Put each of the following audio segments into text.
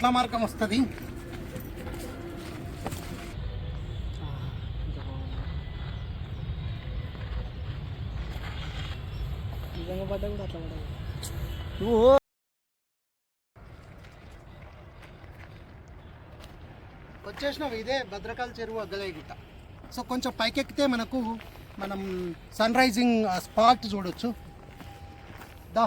ఎట్లా మార్గం వస్తుంది? నువ్వు వచ్చేసినావు ఇదే భద్రకాళ చెరువు అగ్గలేగుట్ట. సో కొంచెం పైకెక్కితే మనకు మనం సన్ రైజింగ్ స్పాట్ చూడొచ్చు. దా.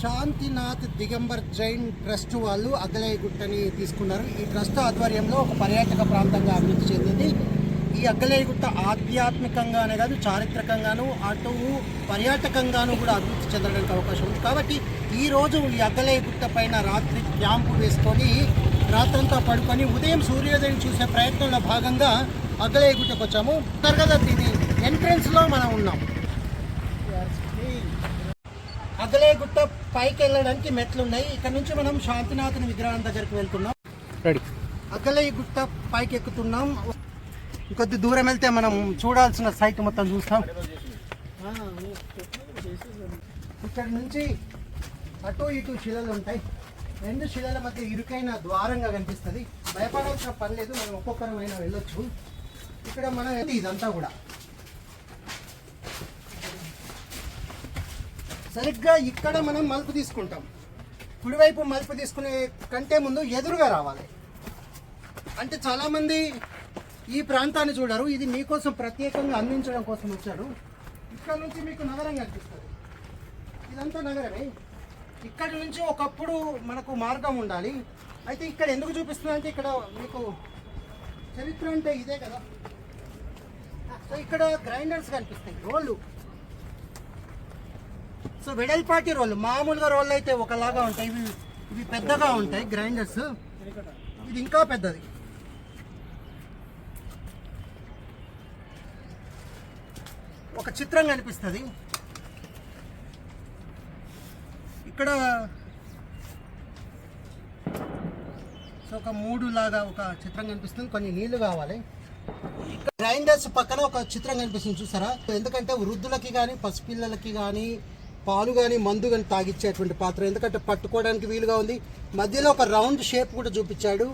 శాంతినాథ్ దిగంబర్ జైన్ ట్రస్ట్ వాళ్ళు అగ్గలయ్యగుట్టని తీసుకున్నారు. ఈ ట్రస్ట్ ఆధ్వర్యంలో ఒక పర్యాటక ప్రాంతంగా అభివృద్ధి చెందింది. ఈ అగ్గలయ్యగుట్ట ఆధ్యాత్మికంగానే కాదు చారిత్రకంగాను అటు పర్యాటకంగాను కూడా అభివృద్ధి చెందడానికి అవకాశం ఉంది. కాబట్టి ఈ రోజు ఈ అగ్గలయ్యగుట్ట పైన రాత్రి క్యాంపు వేసుకొని రాత్రంతా పడుకొని ఉదయం సూర్యోదయం చూసే ప్రయత్నంలో భాగంగా అగ్గలయ్యగుట్టకు వచ్చాము. తరగతి ఇది ఎంట్రన్స్లో మనం ఉన్నాం. అగలేగుట్ట పైకి వెళ్ళడానికి మెట్లు ఉన్నాయి ఇక్కడ నుంచి మనం శాంతినాథుని విగ్రహం దగ్గరికి వెళ్తున్నాం. రెడీ. అగ్గలేగుట్ట పైకి ఎక్కుతున్నాం కొద్ది దూరం వెళ్తే మనం చూడాల్సిన సైట్ మొత్తం చూస్తాం. ఇక్కడ నుంచి అటు ఇటు శిలలు ఉంటాయి. రెండు శిలల మధ్య ఇరుకైన ద్వారంగా కనిపిస్తుంది. భయపడాల్సిన పని లేదు. మనం ఒక్కొక్కరమైనా వెళ్ళొచ్చు. ఇక్కడ మన ఇదంతా కూడా. సరిగ్గా ఇక్కడ మనం మలుపు తీసుకుంటాం. కుడివైపు మలుపు తీసుకునే కంటే ముందు ఎదురుగా రావాలి. అంటే చాలామంది ఈ ప్రాంతాన్ని చూడరు. ఇది మీకోసం ప్రత్యేకంగా అందించడం కోసం వచ్చారు. ఇక్కడ నుంచి మీకు నగరం కనిపిస్తుంది. ఇదంతా నగరమే. ఇక్కడ నుంచి ఒకప్పుడు మనకు మార్గం ఉండాలి. అయితే ఇక్కడ ఎందుకు చూపిస్తుంది అంటే ఇక్కడ మీకు చరిత్ర అంటే ఇదే కదా. సో ఇక్కడ గ్రైండర్స్ కనిపిస్తాయి. రోళ్ళు. సో వెడల్పాటి రోళ్ళు మామూలుగా రోళ్ళు అయితే ఒకలాగా ఉంటాయి ఇవి ఇవి పెద్దగా ఉంటాయి గ్రైండర్స్. ఇది ఇంకా పెద్దది. ఒక చిత్రం కనిపిస్తుంది. ఇక్కడ సో ఒక మూడు లాగా ఒక చిత్రం కనిపిస్తుంది కొన్ని నీళ్ళు కావాలి. గ్రైండర్స్ పక్కన ఒక చిత్రం కనిపిస్తుంది చూసారా? ఎందుకంటే వృద్ధులకి కానీ పసిపిల్లలకి కానీ పాలు కానీ మందు కానీ తాగిచ్చేటువంటి పాత్ర. ఎందుకంటే పట్టుకోవడానికి వీలుగా ఉంది. మధ్యలో ఒక రౌండ్ షేప్ కూడా చూపించాడు.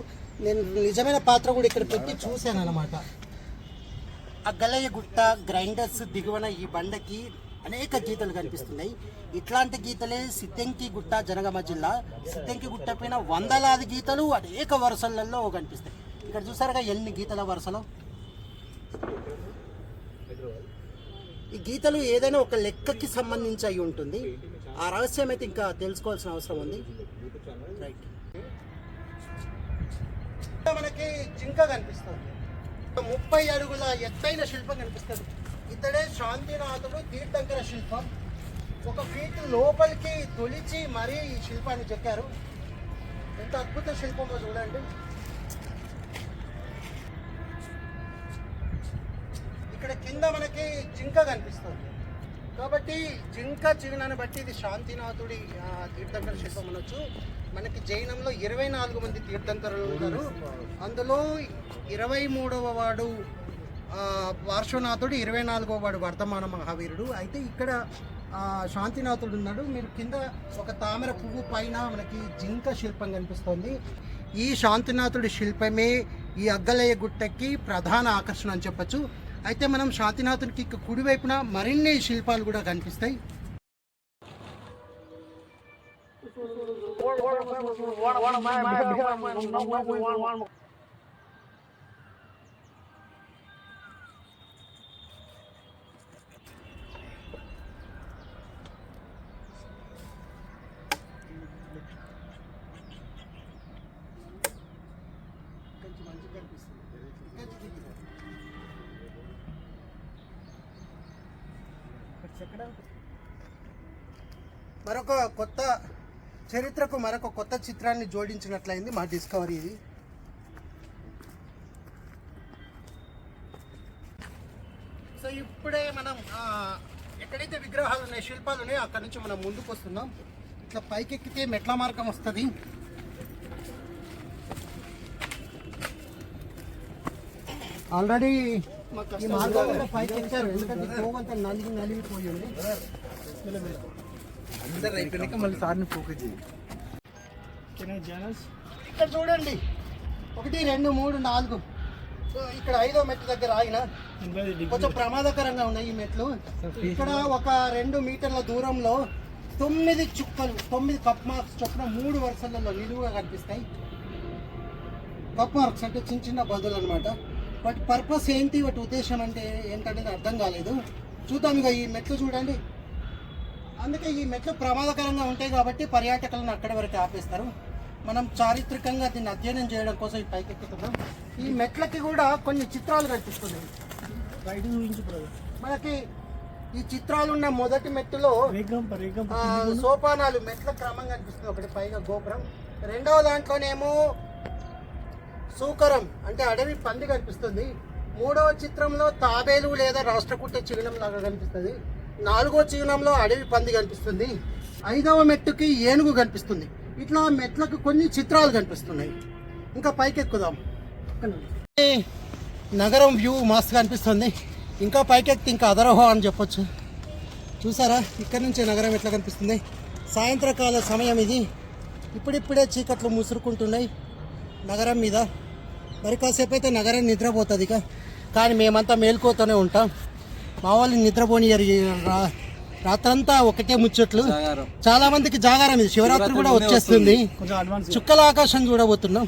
నేను నిజమైన పాత్ర కూడా ఇక్కడ పెట్టి చూశాను అనమాట అగ్గలయ్య గుట్ట గ్రైండర్స్ దిగువన ఈ బండకి అనేక గీతలు కనిపిస్తున్నాయి. ఇట్లాంటి గీతలే సిద్ధంకి గుట్ట జనగామ జిల్లా. సిద్ధంకి గుట్ట పైన వందలాది గీతలు అనేక వరుసలలో కనిపిస్తాయి. ఇక్కడ చూసారుగా ఎన్ని గీతల వరుసలో? ఈ గీతలు ఏదైనా ఒక లెక్కకి సంబంధించి అయి ఉంటుంది. ఆ రహస్యం అయితే ఇంకా తెలుసుకోవాల్సిన అవసరం ఉంది. రైట్ మనకి జింక కనిపిస్తుంది. ముప్పై అడుగుల ఎత్తైన శిల్పం కనిపిస్తుంది. ఇతడే శాంతినాథుడు తీర్థంకర శిల్పం. ఒక ఫీట్ లోపలికి తొలిచి మరీ ఈ శిల్పాన్ని చెక్కారు. ఎంత అద్భుత శిల్పమో చూడండి. ఇక్కడ కింద మనకి జింక కనిపిస్తుంది. కాబట్టి జింక చిహ్నాన్ని బట్టి ఇది శాంతినాథుడి తీర్థంకర శిల్పం అనొచ్చు. మనకి జైనంలో ఇరవై నాలుగు మంది తీర్థంకరులు ఉన్నారు అందులో ఇరవై మూడవ వాడు పార్శ్వనాథుడు ఇరవై నాలుగవ వాడు వర్ధమాన మహావీరుడు. అయితే ఇక్కడ శాంతినాథుడు ఉన్నాడు. మీరు కింద ఒక తామర పువ్వు పైన మనకి జింక శిల్పం కనిపిస్తుంది. ఈ శాంతినాథుడి శిల్పమే ఈ అగ్గలయ్య గుట్టకి ప్రధాన ఆకర్షణ అని చెప్పొచ్చు. అయితే మనం శాతినాథునికి ఇక కుడివైపున మరిన్ని శిల్పాలు కూడా కనిపిస్తాయి మరొక కొత్త చరిత్రకు మరొక కొత్త చిత్రాన్ని జోడించినట్లయింది మా డిస్కవరీ ఇది. సో ఇప్పుడే మనం ఎక్కడైతే విగ్రహాలు ఉన్నాయి శిల్పాలు ఉన్నాయో అక్కడ నుంచి మనం ముందుకు వస్తున్నాం ఇట్లా పైకెక్కితే మెట్ల మార్గం వస్తుంది. ఆల్రెడీ ఈ మార్గం పైకి ఎక్కారు ఎందుకంటే నలిగి నలిగిపోయింది అందరు అయిపోయినాక మళ్ళీ సార్ని ఫోకస్ చేయి. కెన్ జానస్ ఇక్కడ చూడండి. ఒకటి రెండు మూడు నాలుగు. సో ఇక్కడ ఐదో మెట్టు దగ్గర ఆయన. కొంచెం ప్రమాదకరంగా ఉన్నాయి ఈ మెట్లు. ఇక్కడ ఒక రెండు మీటర్ల దూరంలో తొమ్మిది చుక్కలు తొమ్మిది కప్ మార్క్స్ చొప్పున మూడు వరుసలలో నిలువుగా కనిపిస్తాయి. కప్ మార్క్స్ అంటే చిన్న చిన్న బదులు అనమాట వాటి పర్పస్ ఏంటి? వాటి ఉద్దేశం అంటే ఏంటనేది అర్థం కాలేదు. చూద్దాం ఇక ఈ మెట్లు చూడండి. అందుకే ఈ మెట్లు ప్రమాదకరంగా ఉంటాయి కాబట్టి పర్యాటకులను అక్కడి వరకు ఆపేస్తారు. మనం చారిత్రకంగా దీన్ని అధ్యయనం చేయడం కోసం ఈ పైకి ఎక్కుతున్నాం. ఈ మెట్లకి కూడా కొన్ని చిత్రాలు కనిపిస్తున్నాయి. మనకి ఈ చిత్రాలు ఉన్న మొదటి మెట్టులో సోపానాలు మెట్ల క్రమం కనిపిస్తుంది. ఒకటి పైగా గోపురం. రెండవ దాంట్లోనేమో సూకరం అంటే అడవి పంది కనిపిస్తుంది. మూడవ చిత్రంలో తాబేలు లేదా రాష్ట్రకూట చిహ్నం లాగా కనిపిస్తుంది. నాలుగో చిహ్నంలో అడవి పంది కనిపిస్తుంది. ఐదవ మెట్టుకి ఏనుగు కనిపిస్తుంది. ఇట్లా మెట్లకు కొన్ని చిత్రాలు కనిపిస్తున్నాయి. ఇంకా పైకి ఎక్కుదాం నగరం వ్యూ మస్తు కనిపిస్తుంది. ఇంకా పైకెక్కితే ఇంకా అదరహో అని చెప్పొచ్చు. చూసారా? ఇక్కడ నుంచి నగరం ఎట్లా కనిపిస్తుంది? సాయంత్రకాల సమయం ఇది. ఇప్పుడిప్పుడే చీకట్లు ముసురుకుంటున్నాయి నగరం మీద. మరి కాసేపు అయితే నగరం నిద్రపోతుంది ఇక కానీ మేమంతా మేల్కోతూనే ఉంటాం. మా వాళ్ళు నిద్రపోనియరు రాత్రంతా ఒకటే ముచ్చట్లు. చాలా మందికి జాగారం ఇది. శివరాత్రి కూడా వచ్చేస్తుంది. కొంచెం అడ్వాన్స్ చుక్కల ఆకాశం చూడబోతున్నాం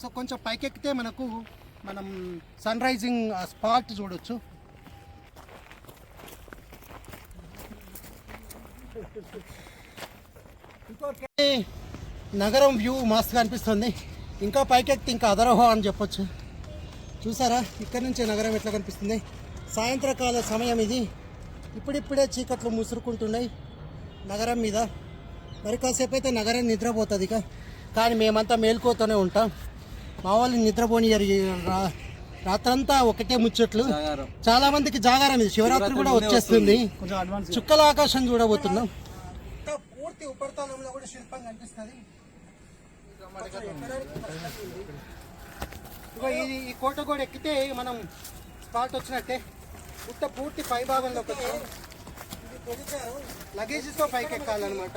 సో కొంచెం పైకెక్కితే మనకు మనం సన్ రైజింగ్ స్పాట్ చూడొచ్చు. ఇంకోటి నగరం వ్యూ మస్తు కనిపిస్తుంది ఇంకా పైకెక్కితే ఇంకా అదరహో అని చెప్పొచ్చు. చూసారా? ఇక్కడ నుంచి నగరం ఎట్లా కనిపిస్తుంది? సాయంత్రకాల సమయం ఇది. ఇప్పుడిప్పుడే చీకట్లు ముసురుకుంటున్నాయి నగరం మీద. మరి కాసేపు అయితే నగరం నిద్రపోతుంది ఇక. కానీ మేమంతా మేల్కోతూనే ఉంటాం. మా వాళ్ళు నిద్రపోనియరు రా- రాత్రంతా ఒకటే ముచ్చట్లు. చాలా మందికి జాగారం ఇది. శివరాత్రి కూడా వచ్చేస్తుంది. కొంచెం అడ్వాన్స్ చుక్కల ఆకాశం చూడబోతున్నాం. పూర్తి ఉపరితలంలో కూడా శిల్పం కనిపిస్తుంది. ఇది ఈ కోట గోడ ఎక్కితే మనం స్పాట్ వచ్చినట్టే. గుట్ట పూర్తి పై భాగంలో లగేజెస్తో పైకి ఎక్కాలన్నమాట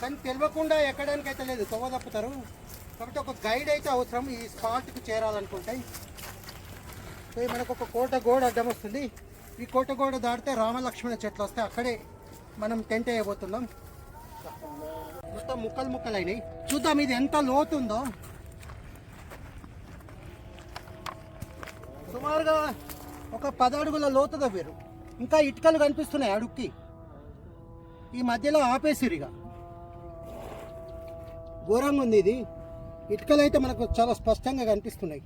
కానీ తెలియకుండా ఎక్కడానికి అయితే లేదు తొవ్వ తప్పుతారు. కాబట్టి ఒక గైడ్ అయితే అవసరం ఈ స్పాట్కి చేరాలనుకుంటే. సో మనకు ఒక కోట గోడ అడ్డం వస్తుంది. ఈ కోట గోడ దాటితే రామలక్ష్మణ చెట్లు వస్తాయి. అక్కడే మనం టెంట్ వేయబోతున్నాం. మొత్తం ముక్కలు ముక్కలు అయినాయి చూద్దాం ఇది ఎంత లోతు ఉందో సుమారుగా ఒక పది అడుగుల లోతు తవ్వారు ఇంకా ఇటుకలు కనిపిస్తున్నాయి అడుక్కి. ఈ మధ్యలో ఆపేసిరిగా. ఘోరంగా ఉంది ఇది. ఇటుకలు అయితే మనకు చాలా స్పష్టంగా కనిపిస్తున్నాయి.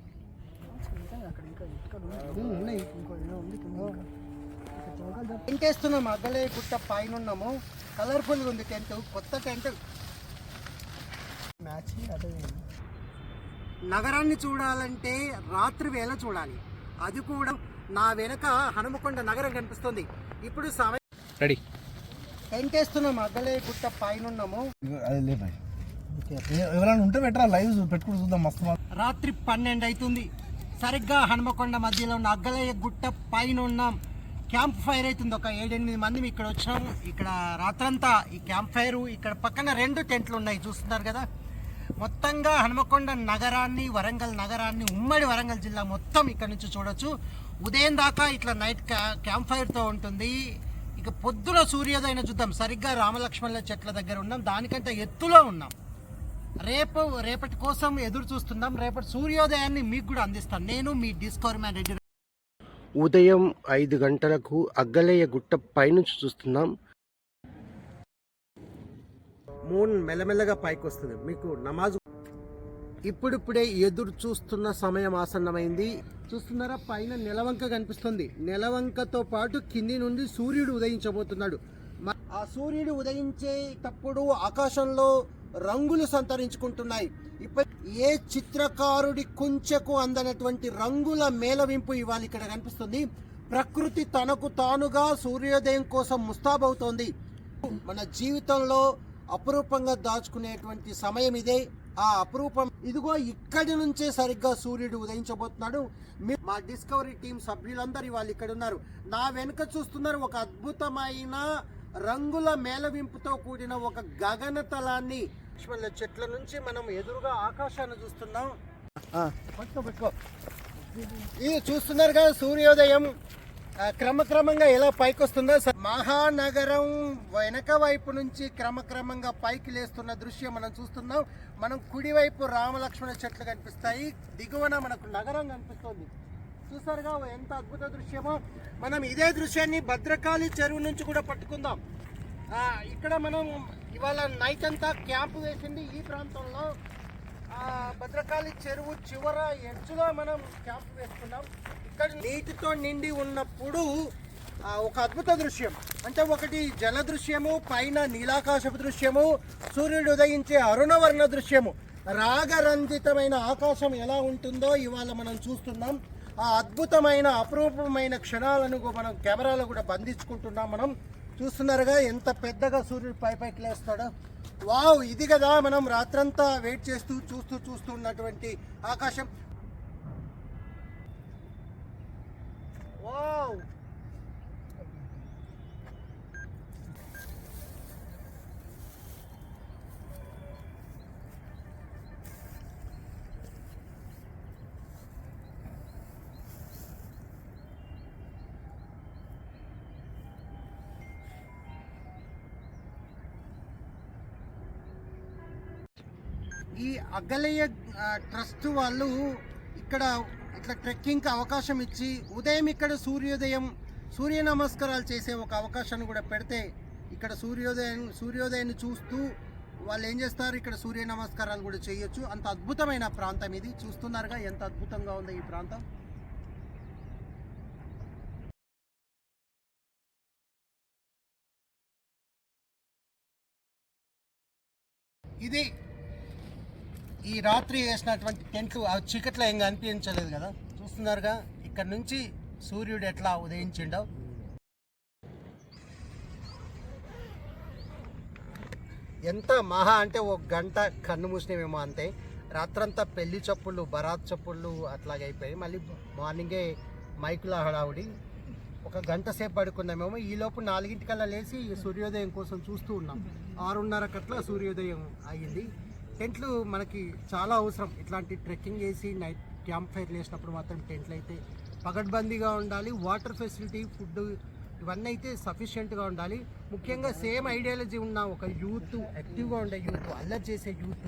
టెంట్ వేస్తున్నాం అగ్గలే గుట్ట పైన ఉన్నాము కలర్ఫుల్గా ఉంది టెంట్ కొత్త టెంట్. నగరాన్ని చూడాలంటే రాత్రి వేళ చూడాలి. అది కూడా నా వెనక హనుమకొండ నగరం కనిపిస్తుంది. ఇప్పుడు సమయం రెడీ. టెంట్ అగ్గలే గుట్ట పైన ఉన్నాము అది లే భాయ్ ఎవరైనా ఉంటే పెట్టరా లైవ్ పెట్టుకుని చూద్దాం మస్తు. రాత్రి పన్నెండు అవుతుంది సరిగ్గా హనుమకొండ మధ్యలో ఉన్న అగ్గలయ్య గుట్ట పైన ఉన్నాం క్యాంప్ ఫైర్ అవుతుంది. ఒక ఏడెనిమిది మంది ఇక్కడ వచ్చాం ఇక్కడ రాత్రంతా ఈ క్యాంప్ ఫైర్. ఇక్కడ పక్కన రెండు టెంట్లు ఉన్నాయి. చూస్తున్నారు కదా? మొత్తంగా హనుమకొండ నగరాన్ని వరంగల్ నగరాన్ని ఉమ్మడి వరంగల్ జిల్లా మొత్తం ఇక్కడ నుంచి చూడొచ్చు. ఉదయం దాకా ఇట్లా నైట్ క్యా- క్యాంప్ ఫైర్తో ఉంటుంది. ఇక పొద్దున సూర్యోదయం చూద్దాం. సరిగ్గా రామలక్ష్మణుల చెట్ల దగ్గర ఉన్నాం. దానికంటే ఎత్తులో ఉన్నాం. రేపు రేపటి కోసం ఎదురు చూస్తున్నాం. రేపటి సూర్యోదయాన్ని మీకు కూడా అందిస్తాను. నేను మీ డిస్కవర్ మ్యాన్ రెడ్డి. ఉదయం ఐదు గంటలకు అగ్గలయ్య గుట్ట పైనుంచి చూస్తున్నాం. మూన్ మెల్లమెల్లగా పైకి వస్తుంది మీకు నమాజ్ ఇప్పుడిప్పుడే ఎదురు చూస్తున్న సమయం ఆసన్నమైంది. చూస్తున్నారా? పైన నెలవంక కనిపిస్తుంది. నెలవంకతో పాటు కింది నుండి సూర్యుడు ఉదయించబోతున్నాడు. ఆ సూర్యుడు ఉదయించేటప్పుడు ఆకాశంలో రంగులు సంతరించుకుంటున్నాయి. ఇప్పటి ఏ చిత్రకారుడి కుంచెకు అందనటువంటి రంగుల మేళవింపు ఇవాళ ఇక్కడ కనిపిస్తుంది. ప్రకృతి తనకు తానుగా సూర్యోదయం కోసం ముస్తాబవుతోంది. మన జీవితంలో అపురూపంగా దాచుకునేటువంటి సమయం ఇదే. ఆ అపురూపం ఇదిగో ఇక్కడి నుంచే సరిగ్గా సూర్యుడు ఉదయించబోతున్నాడు. మీ- మా డిస్కవరీ టీం సభ్యులందరూ వాళ్ళు ఇక్కడ ఉన్నారు. నా వెనుక చూస్తున్నారు ఒక అద్భుతమైన రంగుల మేళవింపుతో కూడిన ఒక గగనతలాన్ని చెట్ల నుంచి మనం ఎదురుగా ఆకాశాన్ని చూస్తున్నాం. పట్టుకో పెట్టుకో. ఇది చూస్తున్నారు కదా సూర్యోదయం. క్రమక్రమంగా ఎలా పైకి వస్తుందో మహానగరం వెనక వైపు నుంచి క్రమక్రమంగా పైకి లేస్తున్న దృశ్యం మనం చూస్తున్నాం. మనం కుడివైపు రామలక్ష్మణ చెట్లు కనిపిస్తాయి. దిగువన మనకు నగరం కనిపిస్తుంది. చూసారుగా ఎంత అద్భుత దృశ్యమో. మనం ఇదే దృశ్యాన్ని భద్రకాళి చెరువు నుంచి కూడా పట్టుకుందాం. ఇక్కడ మనం ఇవాళ నైట్ అంతా క్యాంపు వేసింది ఈ ప్రాంతంలో. ఆ, భద్రకాళి చెరువు చివర ఎడ్జ్లో మనం క్యాంప్ వేసుకున్నాం. ఇక్కడ నీటితో నిండి ఉన్నప్పుడు ఒక అద్భుత దృశ్యం. అంటే ఒకటి జల దృశ్యము పైన నీలాకాశపు దృశ్యము సూర్యుడు ఉదయించే అరుణవర్ణ దృశ్యము. రాగరంజితమైన ఆకాశం ఎలా ఉంటుందో ఇవాళ మనం చూస్తున్నాం. ఆ అద్భుతమైన అపరూపమైన క్షణాలను మనం కెమెరాలో కూడా బంధించుకుంటున్నాం మనం. చూస్తున్నారుగా ఎంత పెద్దగా సూర్యుడు పై పైకి లేస్తాడో. వావ్ ఇది కదా మనం రాత్రంతా వెయిట్ చేస్తూ చూస్తూ చూస్తూ ఉన్నటువంటి ఆకాశం. వావ్ ఈ అగ్గలయ్య ట్రస్ట్ వాళ్ళు ఇక్కడ ఇట్లా ట్రెక్కింగ్కి అవకాశం ఇచ్చి ఉదయం ఇక్కడ సూర్యోదయం సూర్య నమస్కారాలు చేసే ఒక అవకాశాన్ని కూడా పెడితే ఇక్కడ సూర్యోదయం సూర్యోదయాన్ని చూస్తూ వాళ్ళు ఏం చేస్తారు? ఇక్కడ సూర్య నమస్కారాలు కూడా చేయొచ్చు. అంత అద్భుతమైన ప్రాంతం ఇది. చూస్తున్నారుగా ఎంత అద్భుతంగా ఉంది ఈ ప్రాంతం. ఇది ఈ రాత్రి వేసినటువంటి టెంట్లు ఆ చీకట్లో ఏం కనిపించలేదు కదా. చూస్తున్నారుగా ఇక్కడ నుంచి సూర్యుడు ఎట్లా ఉదయించిండో. ఎంత మహా అంటే ఒక గంట కన్ను మూసినవేమో అంతే. రాత్రంతా పెళ్ళి చప్పుళ్ళు బరాత్ చప్పుళ్ళు అట్లాగే అయిపోయి మళ్ళీ మార్నింగే మైకుల హడావుడి. ఒక గంట సేపు పడుకున్నామేమో ఈలోపు నాలుగింటికల్లా లేచి సూర్యోదయం కోసం చూస్తూ ఉన్నాం. ఆరున్నర కట్ల సూర్యోదయం అయ్యింది టెంట్లు మనకి చాలా అవసరం. ఇట్లాంటి ట్రెక్కింగ్ చేసి నైట్ క్యాంప్ ఫైర్ వేసినప్పుడు మాత్రం టెంట్లు అయితే పగడ్బందీగా ఉండాలి. వాటర్ ఫెసిలిటీ ఫుడ్ ఇవన్నీ అయితే సఫిషియెంట్గా ఉండాలి. ముఖ్యంగా సేమ్ ఐడియాలజీ ఉన్న ఒక యూత్ యాక్టివ్గా ఉండే యూత్ అల్లరి చేసే యూత్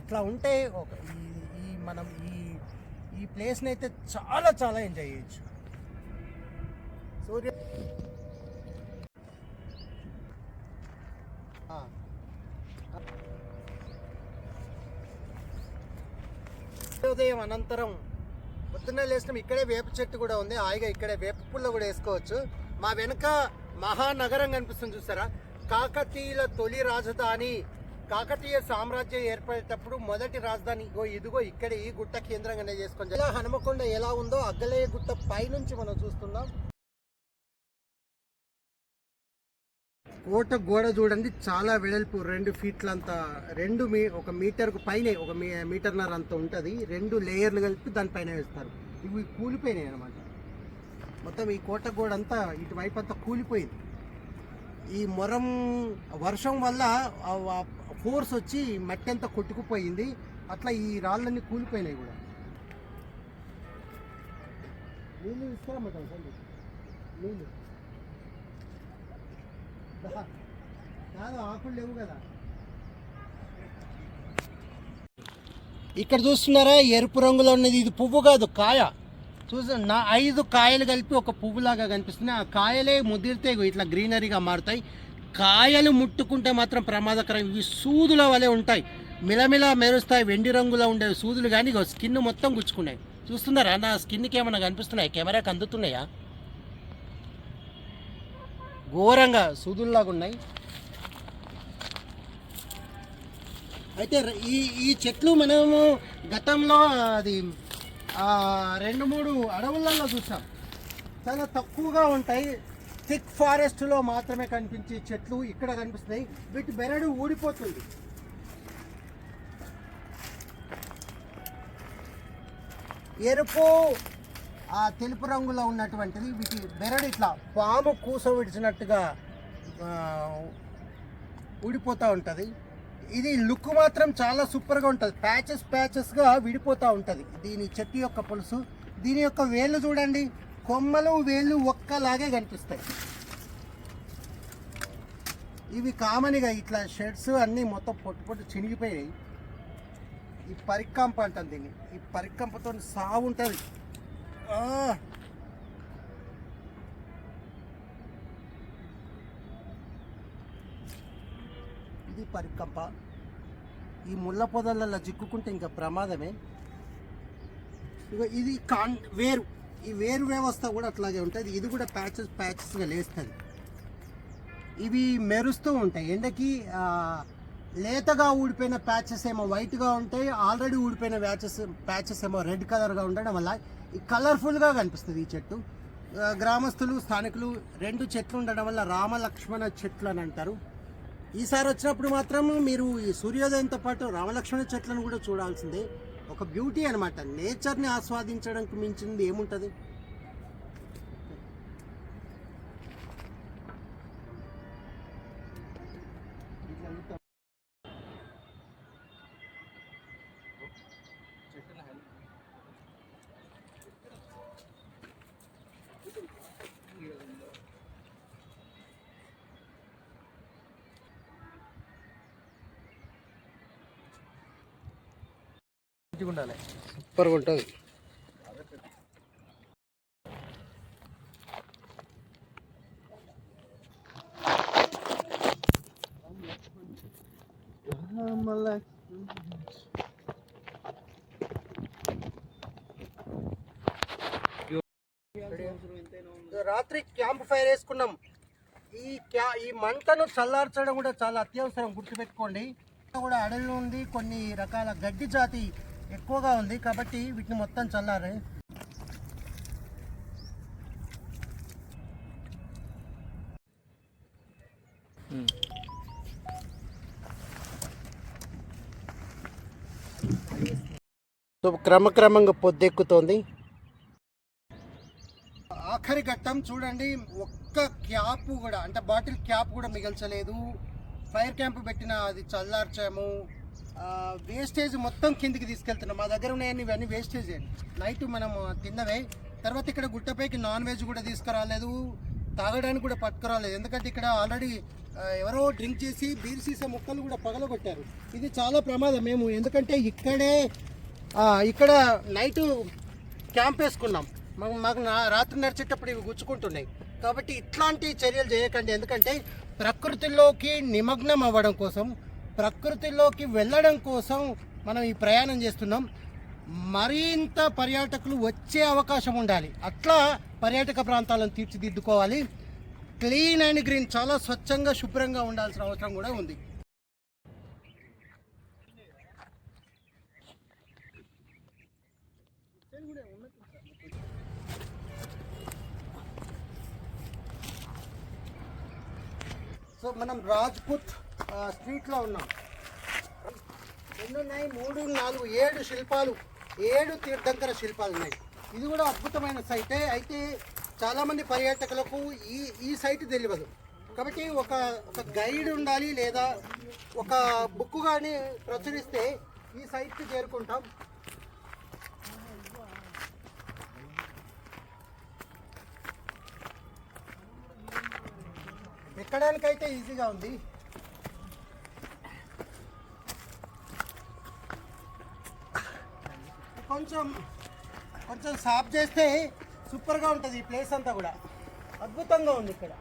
అట్లా ఉంటే ఒక ఈ ఈ మనం ఈ ఈ ప్లేస్ని అయితే చాలా చాలా ఎంజాయ్ చేయొచ్చు. సూర్య ఆ. ఉదయం అనంతరం పొద్దున్న లేసిన ఇక్కడే వేప చెట్టు కూడా ఉంది. హాయిగా ఇక్కడే వేప పుల్ల కూడా వేసుకోవచ్చు. మా వెనుక మహానగరం కనిపిస్తుంది చూసారా? కాకతీయుల తొలి రాజధాని కాకతీయ సామ్రాజ్యం ఏర్పడేటప్పుడు మొదటి రాజధాని. ఇగో ఇదిగో ఇక్కడ ఈ గుట్ట కేంద్రంగానే చేసుకొని ఇలా హనుమకొండ ఎలా ఉందో అగ్గలయ్య గుట్ట పైనుంచి మనం చూస్తున్నాం. కోట గోడ చూడండి చాలా వెడల్పు రెండు ఫీట్లంత రెండు మీ ఒక మీటర్కు పైనే ఒక మీ మీటర్నర అంత ఉంటుంది. రెండు లేయర్లు కలిపి దానిపైన వేస్తారు. ఇవి కూలిపోయినాయి అనమాట మొత్తం ఈ కోట గోడ అంతా ఇటువైపు అంతా కూలిపోయింది. ఈ మొరం వర్షం వల్ల ఫోర్స్ వచ్చి మట్టి అంతా కొట్టుకుపోయింది. అట్లా ఈ రాళ్ళన్నీ కూలిపోయినాయి కూడా. నీళ్ళు ఇస్తారమ్మా నీళ్ళు. కాదు ఆకులు లేవు కదా. ఇక్కడ చూస్తున్నారా ఎరుపు రంగులో ఉన్నది. ఇది పువ్వు కాదు కాయ. చూసిన నా ఐదు కాయలు కలిపి ఒక పువ్వులాగా కనిపిస్తుంది ఆ కాయలే ముదిరితే ఇట్లా గ్రీనరీగా మారుతాయి. కాయలు ముట్టుకుంటే మాత్రం ప్రమాదకరం. ఇవి సూదుల వలె ఉంటాయి. మిలమిల మెరుస్తాయి. వెండి రంగులో ఉండే సూదులు కానీ ఇగో స్కిన్ మొత్తం గుచ్చుకున్నాయి. చూస్తున్నారా? నా స్కిన్కి ఏమైనా కనిపిస్తున్నాయి? కెమెరాకి అందుతున్నాయా? ఘోరంగా సూదుల్లాగా ఉన్నాయి. అయితే ఈ ఈ చెట్లు మనము గతంలో అది రెండు మూడు అడవులలో చూసాం. చాలా తక్కువగా ఉంటాయి. థిక్ ఫారెస్ట్లో మాత్రమే కనిపించే చెట్లు ఇక్కడ కనిపిస్తున్నాయి. వీటి బెరడు ఊడిపోతుంది. ఎరుపు ఆ తెలుపు రంగులో ఉన్నటువంటిది వీటి బెరడు ఇట్లా పాము కూస విడిచినట్టుగా ఊడిపోతూ ఉంటుంది. ఇది లుక్ మాత్రం చాలా సూపర్గా ఉంటుంది. ప్యాచెస్ ప్యాచెస్గా విడిపోతూ ఉంటుంది. దీని చెట్టు యొక్క పులుసు దీని యొక్క వేళ్ళు చూడండి. కొమ్మలు వేళ్ళు ఒక్కలాగే కనిపిస్తాయి. ఇవి కామన్గా ఇట్లా షెడ్స్ అన్నీ మొత్తం పొట్టు పొట్టు చినిగిపోయాయి. ఈ పరికంప అంటాం దీన్ని. ఈ పరికంపతో సాగు ఉంటుంది. ఇది పరికంప ఈ ముళ్ళ పొదలలో చిక్కుకుంటే ఇంకా ప్రమాదమే. ఇగో ఇది కాన్ వేరు. ఈ వేరు వ్యవస్థ కూడా అట్లాగే ఉంటుంది. ఇది కూడా ప్యాచెస్ ప్యాచెస్గా లేస్తుంది. ఇవి మెరుస్తూ ఉంటాయి. ఎండకి లేతగా ఊడిపోయిన ప్యాచెస్ ఏమో వైట్గా ఉంటాయి. ఆల్రెడీ ఊడిపోయిన ప్యాచెస్ ప్యాచెస్ ఏమో రెడ్ కలర్గా ఉండడం వల్ల కలర్ఫుల్గా కనిపిస్తుంది ఈ చెట్టు. గ్రామస్తులు స్థానికులు రెండు చెట్లు ఉండడం వల్ల రామ లక్ష్మణ చెట్లు అని అంటారు. ఈసారి వచ్చినప్పుడు మాత్రం మీరు ఈ సూర్యోదయంతో పాటు రామలక్ష్మణ చెట్లను కూడా చూడాల్సిందే. ఒక బ్యూటీ అనమాట నేచర్ని ఆస్వాదించడానికి మించింది ఏముంటుంది? ఉండాలి సూపర్గా ఉంటుంది రాత్రి క్యాంప్ ఫైర్ వేసుకున్నాం. ఈ క్యా ఈ మంటను చల్లార్చడం కూడా చాలా అత్యవసరం గుర్తుపెట్టుకోండి. కూడా అడవిలో ఉంది కొన్ని రకాల గడ్డి జాతి ఎక్కువగా ఉంది కాబట్టి వీటిని మొత్తం చల్లారి. సో క్రమక్రమంగా పొద్దెక్కుతోంది. ఆఖరి ఘట్టం చూడండి ఒక్క క్యాప్ కూడా అంటే బాటిల్ క్యాప్ కూడా మిగల్చలేదు. ఫైర్ క్యాంప్ పెట్టిన అది చల్లార్చాము. వేస్టేజ్ మొత్తం కిందికి తీసుకెళ్తున్నాం. మా దగ్గర ఉన్నాయని ఇవన్నీ వేస్టేజ్ నైట్ మనం తిన్నవే. తర్వాత ఇక్కడ గుట్టపైకి నాన్ వెజ్ కూడా తీసుకురాలేదు. తాగడానికి కూడా పట్టుకురాలేదు. ఎందుకంటే ఇక్కడ ఆల్రెడీ ఎవరో డ్రింక్ చేసి బీర్ సీసా ముక్కలు కూడా పగలగొట్టారు. ఇది చాలా ప్రమాదం. మేము ఎందుకంటే ఇక్కడే ఇక్కడ నైట్ క్యాంప్ వేసుకున్నాం. మాకు మాకు నా రాత్రి నడిచేటప్పుడు ఇవి గుచ్చుకుంటున్నాయి. కాబట్టి ఇట్లాంటి చర్యలు చేయకండి. ఎందుకంటే ప్రకృతిలోకి నిమగ్నం అవ్వడం కోసం ప్రకృతిలోకి వెళ్ళడం కోసం మనం ఈ ప్రయాణం చేస్తున్నాం. మరింత పర్యాటకులు వచ్చే అవకాశం ఉండాలి. అట్లా పర్యాటక ప్రాంతాలను తీర్చిదిద్దుకోవాలి. క్లీన్ అండ్ గ్రీన్ చాలా స్వచ్ఛంగా శుభ్రంగా ఉండాల్సిన అవసరం కూడా ఉంది. సో మనం రాజ్పుత్ స్ట్రీట్లో ఉన్నాం. రెండు ఉన్నాయి మూడు నాలుగు ఏడు శిల్పాలు ఏడు తీర్థంకర శిల్పాలు ఉన్నాయి. ఇది కూడా అద్భుతమైన సైటే. అయితే చాలామంది పర్యాటకులకు ఈ ఈ సైట్ తెలియదు. కాబట్టి ఒక ఒక గైడ్ ఉండాలి లేదా ఒక బుక్ కానీ ప్రచురిస్తే ఈ సైట్కి చేరుకుంటాం. ఎక్కడానికైతే ఈజీగా ఉంది? కొంచెం కొంచెం సాఫ్ చేస్తే సూపర్గా ఉంటుంది ఈ ప్లేస్ అంతా కూడా. అద్భుతంగా ఉంది ఇక్కడ.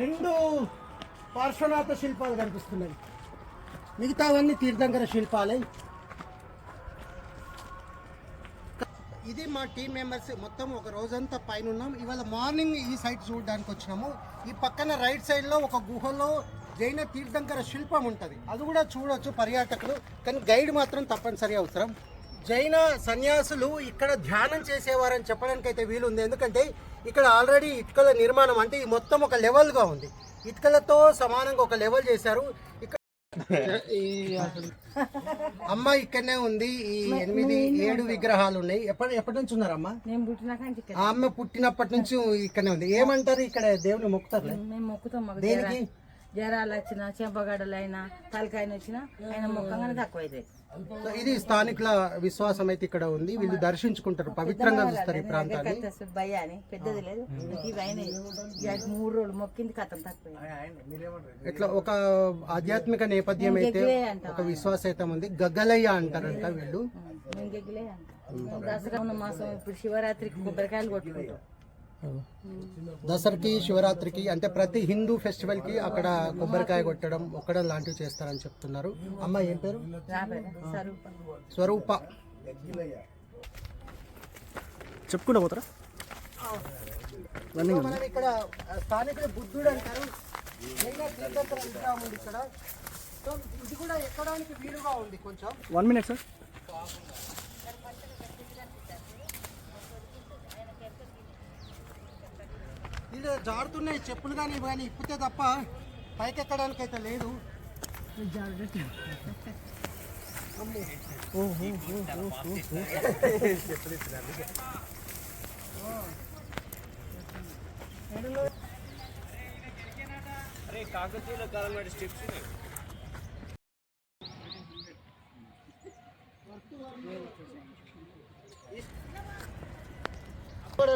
రెండు పార్శ్వనాథ శిల్పాలు కనిపిస్తున్నాయి. మిగతావన్నీ తీర్థంకర శిల్పాలే. ఇది మా టీం మెంబర్స్ మొత్తం ఒక రోజంతా పైన ఉన్నాం. ఇవాళ మార్నింగ్ ఈ సైట్ చూడడానికి వచ్చినాము. ఈ పక్కన రైట్ సైడ్లో ఒక గుహలో జైన తీర్థంకర శిల్పం ఉంటుంది. అది కూడా చూడొచ్చు పర్యాటకులు కానీ గైడ్ మాత్రం తప్పనిసరి అవసరం. జైన సన్యాసులు ఇక్కడ ధ్యానం చేసేవారని చెప్పడానికి అయితే వీలుంది. ఎందుకంటే ఇక్కడ ఆల్రెడీ ఇటుకల నిర్మాణం అంటే ఈ మొత్తం ఒక లెవెల్గా ఉంది. ఇటుకలతో సమానంగా ఒక లెవెల్ చేశారు. ఇక్కడ అమ్మ ఇక్కడనే ఉంది. ఈ ఎనిమిది ఏడు విగ్రహాలు ఉన్నాయి. ఎప్పటి ఎప్పటి నుంచి ఉన్నారమ్మా? అమ్మ పుట్టినప్పటి నుంచి ఇక్కడనే ఉంది. ఏమంటారు ఇక్కడ? దేవుని మొక్కుతారు దేనికి? జ్వరాలు వచ్చినా చెంపగడ్డలు అయినా తలకాయన వచ్చినా ఆయన మొక్కంగానే తక్కువ అవుతాయి ఇది స్థానికుల విశ్వాసం అయితే ఇక్కడ ఉంది. వీళ్ళు దర్శించుకుంటారు పవిత్రంగా చూస్తారు ఈ ప్రాంతాన్ని. భయ అని. పెద్దది లేదు. ఇవి అయినాయి ఇక మూడు రోజులు మొక్కింది కథం తక్కువ. ఇట్లా ఒక ఆధ్యాత్మిక నేపథ్యం అయితే ఒక విశ్వాసైతం ఉంది. గగ్గలయ్య అంటారంట వీళ్ళు. దసరా మాసం ఇప్పుడు శివరాత్రికి కొబ్బరికాయలు కొట్టుకుంటాం. దసరాకి శివరాత్రికి అంటే ప్రతి హిందూ ఫెస్టివల్కి అక్కడ కొబ్బరికాయ కొట్టడం ఒక్కడం లాంటివి చేస్తారని చెప్తున్నారు. అమ్మ ఏం పేరు? స్వరూప. చెప్పుకుంటా పోతారా? మనం ఇక్కడ బుద్ధుడు అంటారు. ఇక్కడ. సో ఇది కూడా ఎక్కడానికి వీలుగా ఉంది కొంచెం. వన్ మినిట్ సార్ వీళ్ళు జారుతున్నాయి చెప్పులు కానీ ఇవి కానీ ఇప్పితే తప్ప పైకి ఎక్కడానికి అయితే లేదు.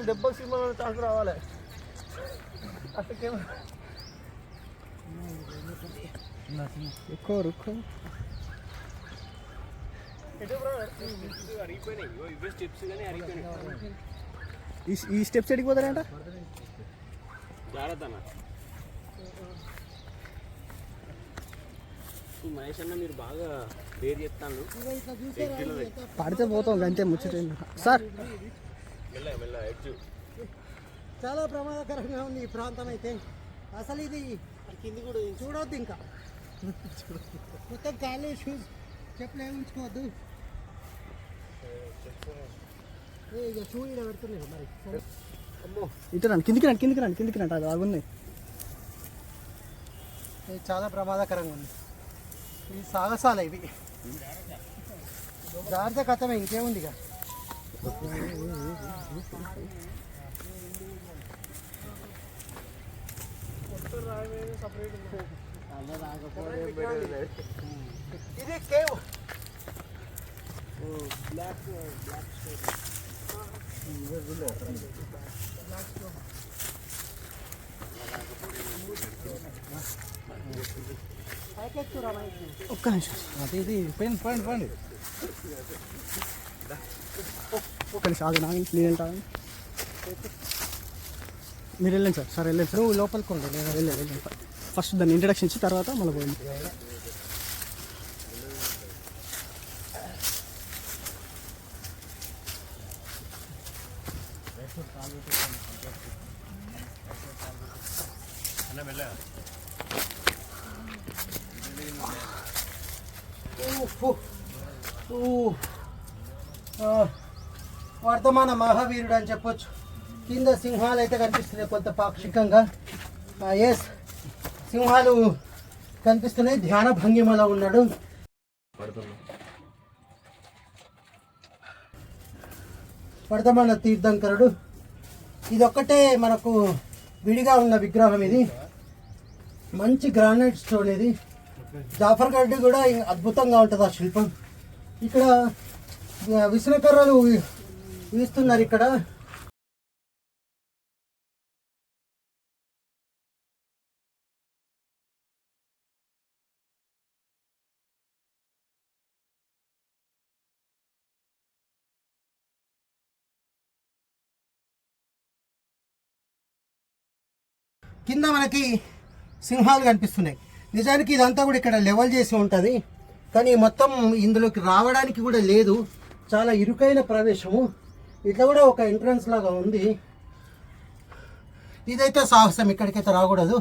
డెబ్బై సినిమా ఛాన్స్ రావాలి. ఎక్కువ రుక్కు ఈ ఈ స్టెప్స్ ఎడికి జాగ్రత్త మహేష్ అన్న మీరు బాగా వేరు చెప్తాను పడితే పోతాం అంతే ముచ్చట సార్ మెల్ల మెల్ల ఎడ్జు చాలా ప్రమాదకరంగా ఉంది ఈ ప్రాంతం అయితే. అసలు ఇది కింది కూడా చూడవద్దు ఇంకా. మొత్తం కాళ్ళు షూస్ చెప్పులు ఏమి ఉంచుకోవద్దు. ఏ, ఇక షూ ఇక్కడ పెడుతున్నాయి మరి. సరే. అమ్మో. ఇటు రండి కిందికి రండి కిందికి రండి కిందికి రండి అది ఆగున్నాయి. ఇది చాలా ప్రమాదకరంగా ఉంది. ఇది సాహసాలు ఇవి. జాగ్రత్త కథమే ఇంకేముంది ఇక ఇది కేవ్ పైకెక్కురా మైకి. ఒక్క నిమిషం అది ఇది పోయింది పోయింది పోయింది ఒక్క నిమిషం అది నాగండి నేను వెళ్తాను మీరు వెళ్ళండి సార్. సార్ వెళ్ళండి సార్. నువ్వు లోపలికి ఉండు నేను వెళ్ళండి వెళ్ళండి ఫస్ట్ దాన్ని ఇంట్రడక్షన్ ఇచ్చి తర్వాత మళ్ళీ పోయింది వర్ధమాన మహావీరుడు అని చెప్పొచ్చు. కింద సింహాలు అయితే కనిపిస్తున్నాయి కొంత పాక్షికంగా. ఎస్ సింహాలు కనిపిస్తున్నాయి. ధ్యాన భంగిమలో ఉన్నాడు. వర్ధమాన తీర్థంకరుడు. ఇదొక్కటే మనకు విడిగా ఉన్న విగ్రహం ఇది. మంచి గ్రానైట్ స్టోన్ ఇది. జాఫర్ గడ్డి కూడా అద్భుతంగా ఉంటుంది ఆ శిల్పం. ఇక్కడ విసునకర్రలు వీస్తున్నారు ఇక్కడ. కింద మనకి సింహాలు కనిపిస్తున్నాయి. నిజానికి ఇదంతా కూడా ఇక్కడ లెవెల్ చేసి ఉంటుంది. కానీ మొత్తం ఇందులోకి రావడానికి కూడా లేదు. చాలా ఇరుకైన ప్రవేశము ఇట్లా కూడా ఒక ఎంట్రన్స్ లాగా ఉంది. ఇదైతే సాహసం. ఇక్కడికైతే రాకూడదు.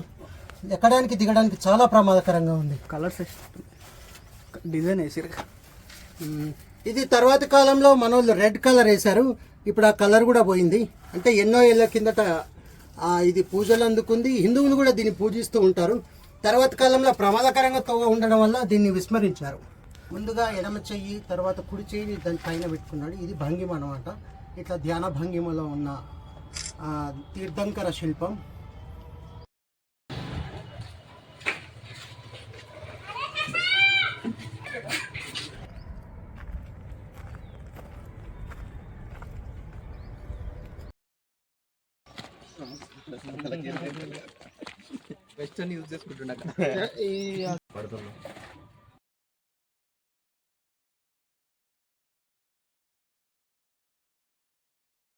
ఎక్కడానికి దిగడానికి చాలా ప్రమాదకరంగా ఉంది. కలర్స్ డిజైన్ వేసి ఉమ్, ఇది తర్వాత కాలంలో మన వాళ్ళు రెడ్ కలర్ వేశారు. ఇప్పుడు ఆ కలర్ కూడా పోయింది. అంటే ఎన్నో ఏళ్ళ కిందట ఇది పూజలు అందుకుంది. హిందువులు కూడా దీన్ని పూజిస్తూ ఉంటారు. తర్వాత కాలంలో ప్రమాదకరంగా తవ్వ ఉండడం వల్ల దీన్ని విస్మరించారు. ముందుగా ఎడమ చెయ్యి తర్వాత కుడి చెయ్యి దాని పైన పెట్టుకున్నాడు. ఇది భంగిమ అనమాట ఇట్లా ధ్యాన భంగిమలో ఉన్న తీర్థంకర శిల్పం. వెస్టర్న్ యూజ్ చేసుకుంటున్నా